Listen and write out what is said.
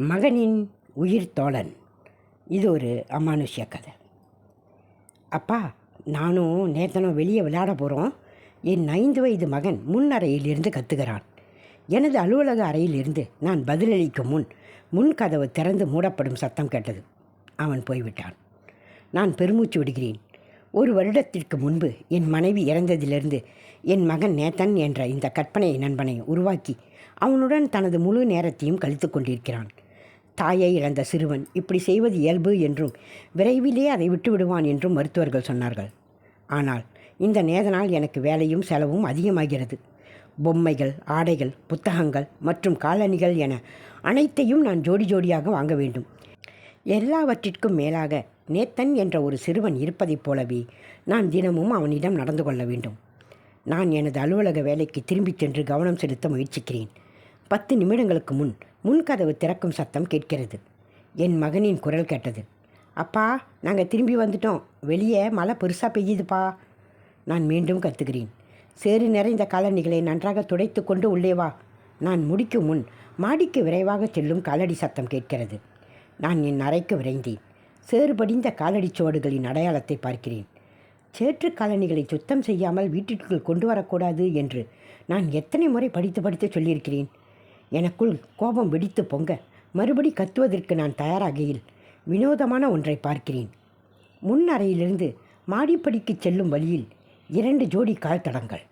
மகனின் உயிர் தோழன். இது ஒரு அமானுஷ்ய கதை. அப்பா நானும் நேத்தனும் வெளியே விளையாட போகிறோம் என் ஐந்து வயது மகன் முன் அறையிலிருந்து கத்துகிறான். எனது அலுவலக அறையிலிருந்து நான் பதிலளிக்கும் முன் முன் கதவு திறந்து மூடப்படும் சத்தம் கேட்டது. அவன் போய்விட்டான். நான் பெருமூச்சு விடுகிறேன். ஒரு வருடத்திற்கு முன்பு என் மனைவி இறந்ததிலிருந்து என் மகன் நேத்தன் என்ற இந்த கற்பனை நண்பனை உருவாக்கி அவனுடன் தனது முழு நேரத்தையும் கழித்து கொண்டிருக்கிறான். தாயை இழந்த சிறுவன். இப்படி செய்வது இயல்பு என்றும் விரைவிலே அதை விட்டு விடுவான் என்றும் மருத்துவர்கள் சொன்னார்கள். ஆனால் இந்த நேதனால் எனக்கு வேலையும் செலவும் அதிகமாகிறது. பொம்மைகள் ஆடைகள் புத்தகங்கள் மற்றும் காலணிகள் என அனைத்தையும் நான் ஜோடி ஜோடியாக வாங்க வேண்டும். எல்லாவற்றிற்கும் மேலாக நேத்தன் என்ற ஒரு சிறுவன் இருப்பதைப் போலவே நான் தினமும் அவனிடம் நடந்து கொள்ள வேண்டும். நான் எனது அலுவலக வேலைக்கு திரும்பிச் சென்று கவனம் செலுத்த முயற்சிக்கிறேன். பத்து நிமிடங்களுக்கு முன் முன்கதவு திறக்கும் சத்தம் கேட்கிறது. என் மகனின் குரல் கேட்டது. அப்பா நாங்கள் திரும்பி வந்துட்டோம். வெளியே மழை பெருசாக பெய்யுதுப்பா. நான் மீண்டும் கத்துகிறேன் சேறு நிறைந்த காலணிகளை நன்றாக துடைத்து கொண்டு உள்ளே வா. நான் முடிக்கும் முன் மாடிக்கு விரைவாக செல்லும் காலடி சத்தம் கேட்கிறது. நான் என் அறைக்கு விரைந்தேன். சேறு படிந்த காலடி சுவடுகளின் அடையாளத்தை பார்க்கிறேன். சேற்று காலணிகளை சுத்தம் செய்யாமல் வீட்டிற்குள் கொண்டு வரக்கூடாது என்று நான் எத்தனை முறை படித்து படித்து சொல்லியிருக்கிறேன். எனக்குள் கோபம் வெடித்து பொங்க மறுபடி கத்துவதற்கு நான் தயாராகையில் வினோதமான ஒன்றை பார்க்கிறேன். முன் அறையிலிருந்து மாடிப்படிக்கு செல்லும் வழியில் இரண்டு ஜோடி கால் தடங்கள்.